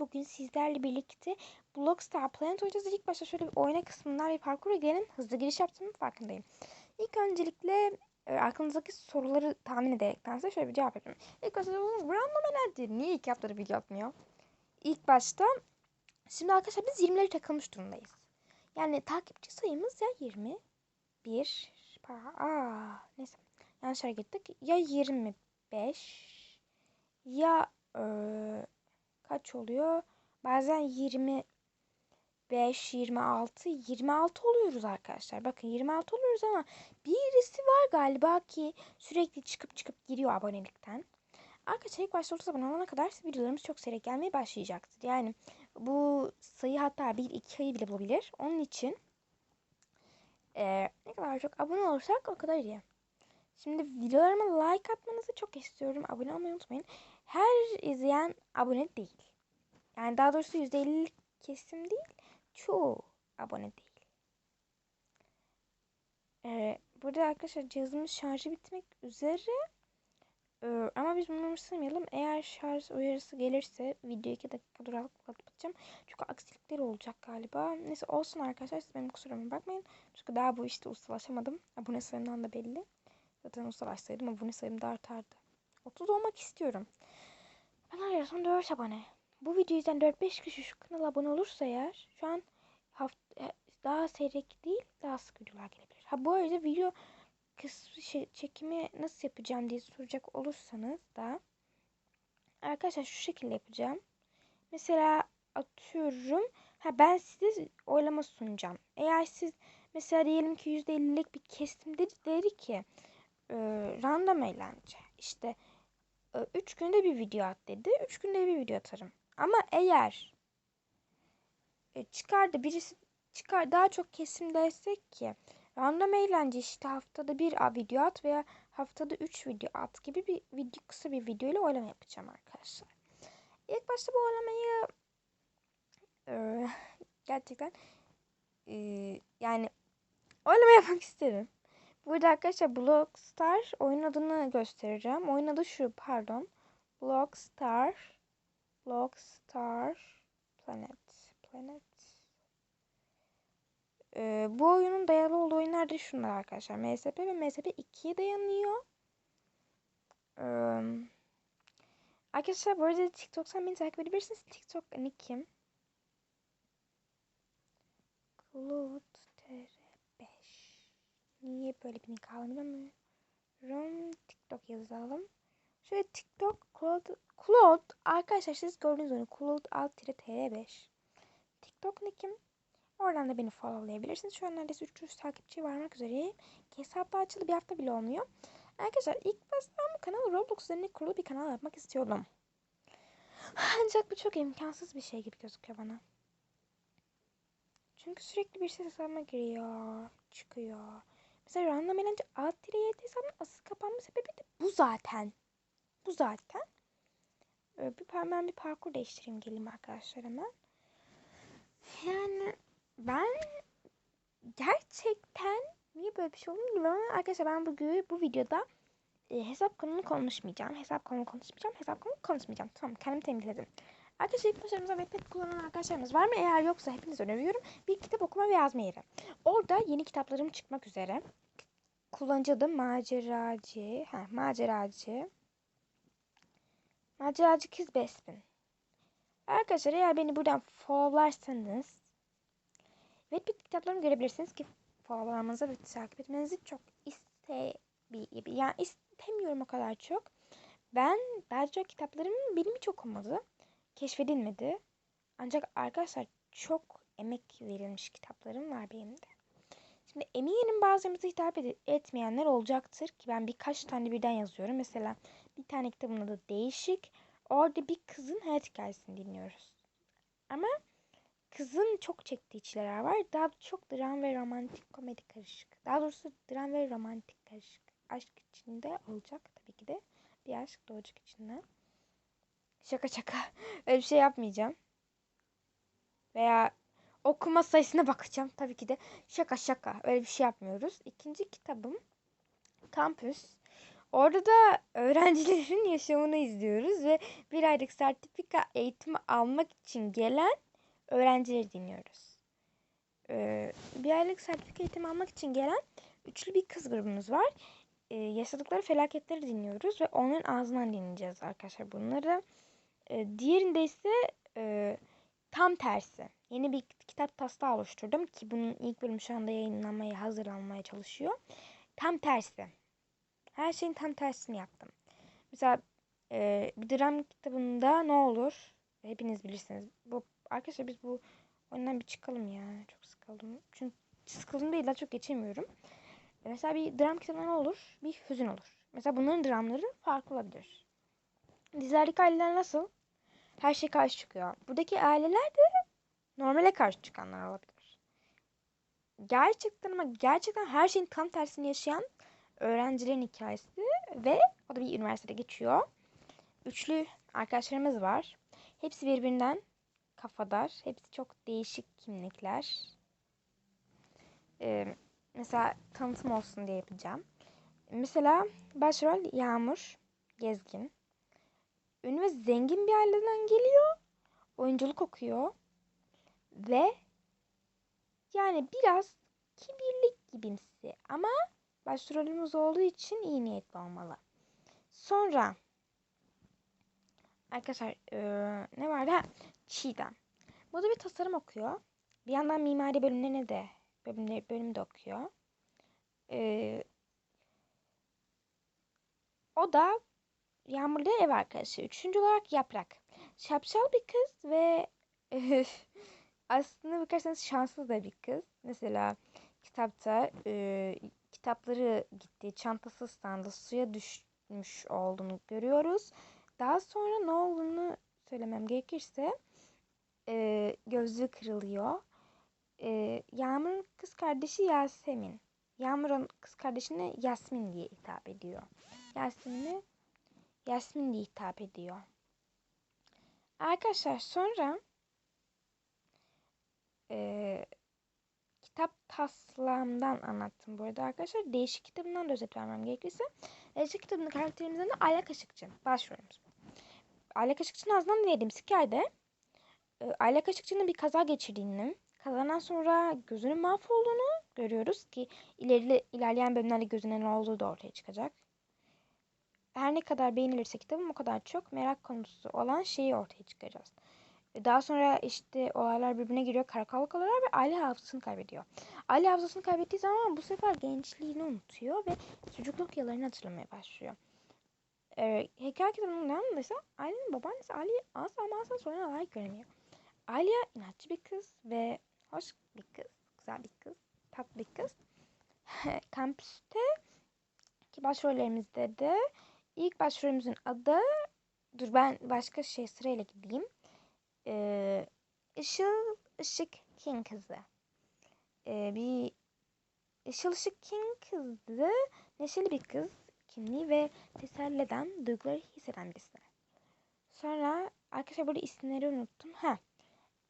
Bugün sizlerle birlikte Blockstar Planet oynayacağız. İlk başta şöyle bir oyna kısmından bir parkura girelim. Hızlı giriş yaptığımın farkındayım. İlk öncelikle e, aklınızdaki soruları tahmin ederekten size şöyle bir cevap yapayım. İlk başta random enerji niye ilk haftada video atmıyor? İlk başta şimdi arkadaşlar biz 20'leri takılmış durumdayız. Yani takipçi sayımız ya 20 bir aa neyse yanlış yere gittik. Ya 25 ya e, kaç oluyor? Bazen 25, 26, 26 oluyoruz arkadaşlar. Bakın 26 oluyoruz ama birisi var galiba ki sürekli çıkıp çıkıp giriyor abonelikten. Arkadaşlar ilk başta 30 abone olana kadar videolarımız çok seri gelmeye başlayacaktır. Yani bu sayı hatta 1-2 ayı bile bulabilir. Onun için e, ne kadar çok abone olursak o kadar iyi. Şimdi videolarıma like atmanızı çok istiyorum. Abone olmayı unutmayın. Her izleyen abone değil. Yani daha doğrusu %50 kesim değil. Çoğu abone değil. Ee, burada arkadaşlar cihazımız şarjı bitmek üzere. Ee, ama biz bunu umursamayalım. Eğer şarj uyarısı gelirse video 2 dakika durarak kapatacağım. Çünkü aksilikleri olacak galiba. Neyse olsun arkadaşlar siz benim kusuruma bakmayın. Çünkü daha bu işte ustalaşamadım. Abone sayımdan da belli. Zaten ustalaşsaydım abone sayım da artardı. 30 olmak istiyorum. Ben arıyorsam 4 abone. Bu videoyu izleyen 4-5 kişi şu kanala abone olursa eğer şu an hafta, daha seyrek değil daha sık videolar gelebilir. Ha bu arada video kısmı şey, çekimi nasıl yapacağım diye soracak olursanız da arkadaşlar şu şekilde yapacağım. Mesela atıyorum ha ben size oylama sunacağım. Eğer siz mesela diyelim ki %50'lik bir kesim dedi, dedi ki e, random eğlence işte 3 günde bir video at dedi. 3 günde bir video atarım. Ama eğer e, çıkardı birisi çıkar daha çok kesim desek ki random eğlence işte haftada bir video at veya haftada 3 video at gibi bir video kısa bir video ile oylama yapacağım arkadaşlar. İlk başta bu oylamayı e, gerçekten e, yani oylama yapmak isterim. Burada arkadaşlar Blockstar oyun adını göstereceğim. Oyun adı şu pardon. Blockstar Blockstar Planet Planet ee, bu oyunun dayalı olduğu oyunlar da şunlar arkadaşlar. MSP ve MSP 2'ye dayanıyor. Ee, arkadaşlar bu arada TikTok'tan beni takip edebilirsiniz. TikTok nickim. Cloud TR5 Niye böyle bir nick almıyorum? TikTok yazalım. Şöyle TikTok Claude, Claude arkadaşlar siz gördüğünüz gibi Claude alt tr5 TikTok nickim. Oradan da beni followlayabilirsiniz. Şu an neredeyse 300 takipçi varmak üzereyim. Hesapta açılı bir hafta bile olmuyor. Arkadaşlar ilk başta bu kanalı Roblox üzerine kurulu bir kanal yapmak istiyordum. Ancak bu çok imkansız bir şey gibi gözüküyor bana. Çünkü sürekli bir ses hesabıma giriyor, çıkıyor. Mesela random eğlence alt tire hesabının asıl kapanma sebebi de bu zaten. Bu zaten. Ee, bir ben bir parkur değiştireyim geleyim arkadaşlar hemen. Yani ben gerçekten niye böyle bir şey oldu bilmiyorum ama arkadaşlar ben bugün bu videoda e, hesap konunu konuşmayacağım. Hesap konunu konuşmayacağım. Hesap konunu konuşmayacağım. Tamam kendimi temizledim. Arkadaşlar ilk başlarımıza Wattpad kullanan arkadaşlarımız var mı? Eğer yoksa hepiniz öneriyorum. Bir kitap okuma ve yazma yeri. Orada yeni kitaplarım çıkmak üzere. Kullanıcı adı maceracı. Ha, maceracı. Maceracı kız Bespin. Arkadaşlar eğer beni buradan followlarsanız Wattpad kitaplarımı görebilirsiniz ki followlamanızı ve takip etmenizi çok iste yani istemiyorum o kadar çok. Ben Belçika kitaplarımın benim hiç okumadı. Keşfedilmedi. Ancak arkadaşlar çok emek verilmiş kitaplarım var benim de. Şimdi eminim bazılarımıza hitap etmeyenler olacaktır ki ben birkaç tane birden yazıyorum. Mesela bir tane kitabın adı Değişik. Orada bir kızın hayat hikayesini dinliyoruz. Ama kızın çok çektiği çileler var. Daha çok dram ve romantik komedi karışık. Daha doğrusu dram ve romantik karışık. Aşk içinde olacak tabii ki de. Bir aşk doğacak içinden. Şaka şaka. Öyle bir şey yapmayacağım. Veya okuma sayısına bakacağım. Tabii ki de şaka şaka. Öyle bir şey yapmıyoruz. İkinci kitabım Kampüs. Orada da öğrencilerin yaşamını izliyoruz ve bir aylık sertifika eğitimi almak için gelen öğrencileri dinliyoruz. Ee, bir aylık sertifika eğitimi almak için gelen üçlü bir kız grubumuz var. Ee, yaşadıkları felaketleri dinliyoruz ve onların ağzından dinleyeceğiz arkadaşlar bunları. Ee, diğerinde ise e, tam tersi. Yeni bir kitap taslağı oluşturdum ki bunun ilk bölümü şu anda yayınlanmaya hazırlanmaya çalışıyor. Tam tersi. Her şeyin tam tersini yaptım. Mesela e, bir dram kitabında ne olur? Hepiniz bilirsiniz. Bu arkadaşlar biz bu oyundan bir çıkalım ya. Çok sıkıldım. Çünkü sıkıldım değil daha çok geçemiyorum. E, mesela bir dram kitabında ne olur? Bir hüzün olur. Mesela bunların dramları farklı olabilir. Dizilerdeki aileler nasıl? Her şey karşı çıkıyor. Buradaki aileler de normale karşı çıkanlar olabilir. Gerçekten ama gerçekten her şeyin tam tersini yaşayan öğrencilerin hikayesi ve o da bir üniversitede geçiyor. Üçlü arkadaşlarımız var. Hepsi birbirinden kafadar. Hepsi çok değişik kimlikler. Ee, mesela tanıtım olsun diye yapacağım. Mesela başrol Yağmur Gezgin. Ünlü ve zengin bir aileden geliyor. Oyunculuk okuyor. Ve yani biraz kibirlik gibimsi ama başrolümüz olduğu için iyi niyetli olmalı. Sonra arkadaşlar ee, ne vardı? Ha, Çiğdem. Bu da bir tasarım okuyor. Bir yandan mimari bölümlerine de bölümleri bölümde okuyor. Ee, o da Yağmur'da ev arkadaşı. Üçüncü olarak Yaprak. Şapşal bir kız ve aslında bakarsanız şanssız da bir kız. Mesela kitapta e, kitapları gitti, çantası standı suya düşmüş olduğunu görüyoruz. Daha sonra ne olduğunu söylemem gerekirse e, gözlüğü kırılıyor. E, Yağmur'un kız kardeşi Yasemin. Yağmur'un kız kardeşine Yasmin diye hitap ediyor. Yasmin'e Yasmin diye hitap ediyor. Arkadaşlar sonra e, kitap taslağımdan anlattım bu arada arkadaşlar. Değişik kitabından da özet vermem gerekirse. Değişik kitabının karakterimizden de Ayla Kaşıkçı. Başrolümüz. Ayla Kaşıkçı'nın ağzından dinlediğimiz hikayede Ayla Kaşıkçı'nın bir kaza geçirdiğini, kazadan sonra gözünün mahvolduğunu görüyoruz ki ileride, ilerleyen bölümlerde gözüne ne olduğu da ortaya çıkacak. Her ne kadar beğenilirse kitabım o kadar çok merak konusu olan şeyi ortaya çıkaracağız. Daha sonra işte olaylar birbirine giriyor, karakolluk oluyorlar ve aile hafızasını kaybediyor. Aile hafızasını kaybettiği zaman bu sefer gençliğini unutuyor ve çocukluk yıllarını hatırlamaya başlıyor. Ee, hikaye kitabından ise ailenin babaannesi Ali'ye az ama asla sonra layık göremiyor. Aliye inatçı bir kız ve hoş bir kız, güzel bir kız, tatlı bir kız. Kampüste ki başrollerimizde de ilk başrolümüzün adı dur ben başka şey sırayla gideyim. Ee, Işıl Işık King kızı. Ee, bir Işıl Işık King kızı neşeli bir kız kimliği ve teselli eden duyguları hisseden birisi. Sonra arkadaşlar burada isimleri unuttum. Ha.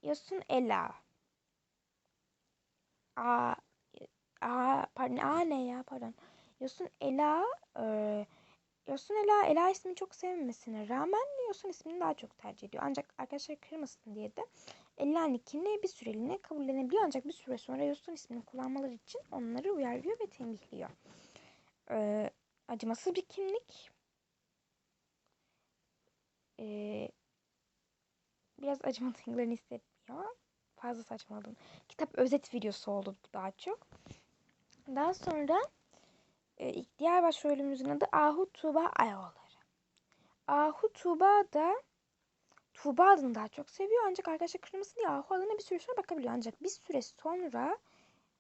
Yosun Ela. A, A pardon A ne ya pardon. Yosun Ela e, Yosun Ela Ela ismini çok sevmemesine rağmen Yosun ismini daha çok tercih ediyor. Ancak arkadaşlar kırmasın diye de Ela nickini bir süreliğine kabullenebiliyor. Ancak bir süre sonra Yosun ismini kullanmaları için onları uyarıyor ve tembihliyor. Ee, acımasız bir kimlik. Ee, biraz acımalı duygularını hissetmiyor. Fazla saçmaladım. Kitap özet videosu oldu daha çok. Daha sonra e, diğer başrolümüzün adı Ahu Tuğba Ayoğulları. Ahu Tuğba da Tuğba adını daha çok seviyor ancak arkadaşlar kırmasın diye Ahu adına bir süre sonra bakabiliyor. Ancak bir süre sonra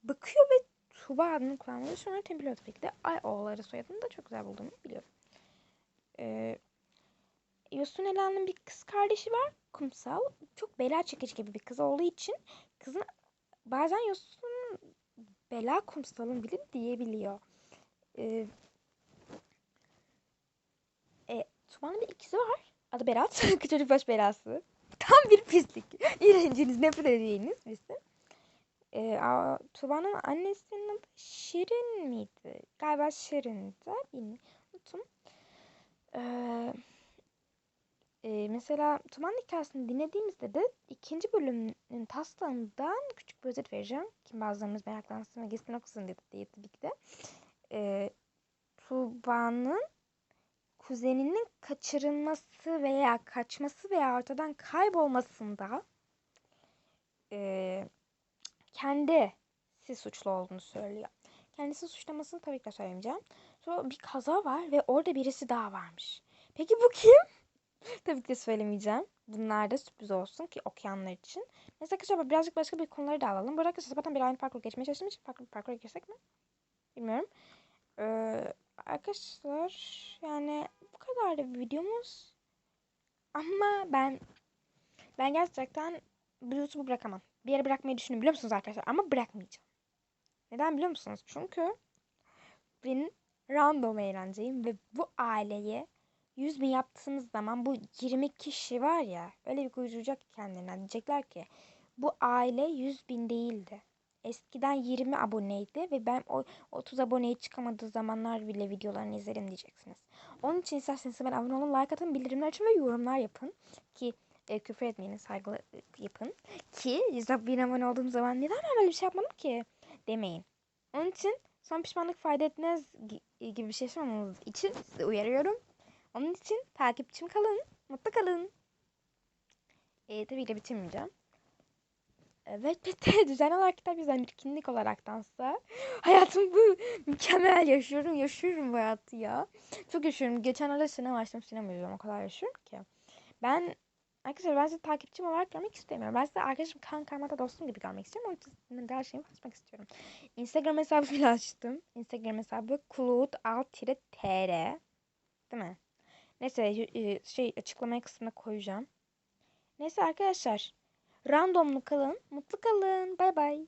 bakıyor ve Tuğba adını kullanmayı sonra tembihliyor tabii ki de Ayoğulları soyadını da çok güzel bulduğumu biliyorum. Ee, Yosun bir kız kardeşi var. Kumsal. Çok bela çekici gibi bir kız olduğu için kızın bazen Yosun bela kumsalın bile diyebiliyor. Ee, e, Tuba'nın bir ikizi var. Adı Berat. Çocuk baş belası. Tam bir pislik. İğrenciniz, nefret edeceğiniz birisi. Ee, Tuba'nın annesinin adı Şirin miydi? Galiba Şirin'di. Bilmiyorum. Unuttum. Ee, e, mesela Tuman'ın hikayesini dinlediğimizde de ikinci bölümün taslağından küçük bir özet vereceğim. Kim bazılarımız meraklansın ve gitsin okusun diye, diye tabii de. E, Tuğba'nın kuzeninin kaçırılması veya kaçması veya ortadan kaybolmasında e, kendisi suçlu olduğunu söylüyor. Kendisi suçlamasını tabii ki de söylemeyeceğim. Sonra bir kaza var ve orada birisi daha varmış. Peki bu kim? tabii ki de söylemeyeceğim. Bunlar da sürpriz olsun ki okuyanlar için. Neyse arkadaşlar birazcık başka bir konuları da alalım. Bu arkadaşlar zaten bir aynı parkur geçmeye çalıştığım için bir parkura girsek mi? Bilmiyorum. Ee, arkadaşlar yani bu kadar da videomuz. Ama ben ben gerçekten YouTube'u bırakamam. Bir yere bırakmayı düşünüyorum biliyor musunuz arkadaşlar? Ama bırakmayacağım. Neden biliyor musunuz? Çünkü benim random eğlenceyim ve bu aileye 100 bin yaptığımız zaman bu 20 kişi var ya öyle bir kuyrucak ki kendilerine diyecekler ki bu aile 100 bin değildi. Eskiden 20 aboneydi ve ben o 30 aboneye çıkamadığı zamanlar bile videolarını izlerim diyeceksiniz. Onun için isterseniz ben abone olun, like atın, bildirimler açın ve yorumlar yapın ki e, küfür etmeyin, saygılı e, yapın. Ki 100 bin abone olduğum zaman neden ben böyle bir şey yapmadım ki demeyin. Onun için son pişmanlık fayda etmez gibi bir şey yaşamamanız için size uyarıyorum. Onun için takipçim kalın, mutlu kalın. E, tabii ki bitirmeyeceğim. Evet bitti. Düzenli olarak kitap yüzden bir kinlik olaraktansa hayatım bu mükemmel yaşıyorum. Yaşıyorum bu hayatı ya. Çok yaşıyorum. Geçenlerde sinema açtım. Sinema izliyorum. O kadar yaşıyorum ki. Ben Arkadaşlar ben sizi takipçim olarak görmek istemiyorum. Ben sizi arkadaşım kan karmada dostum gibi görmek istiyorum. Onun için her şeyimi açmak istiyorum. Instagram hesabı bile açtım. Instagram hesabı kulud-tr Değil mi? Neyse şey açıklamaya kısmına koyacağım. Neyse arkadaşlar. Randomlu kalın. Mutlu kalın. Bay bay.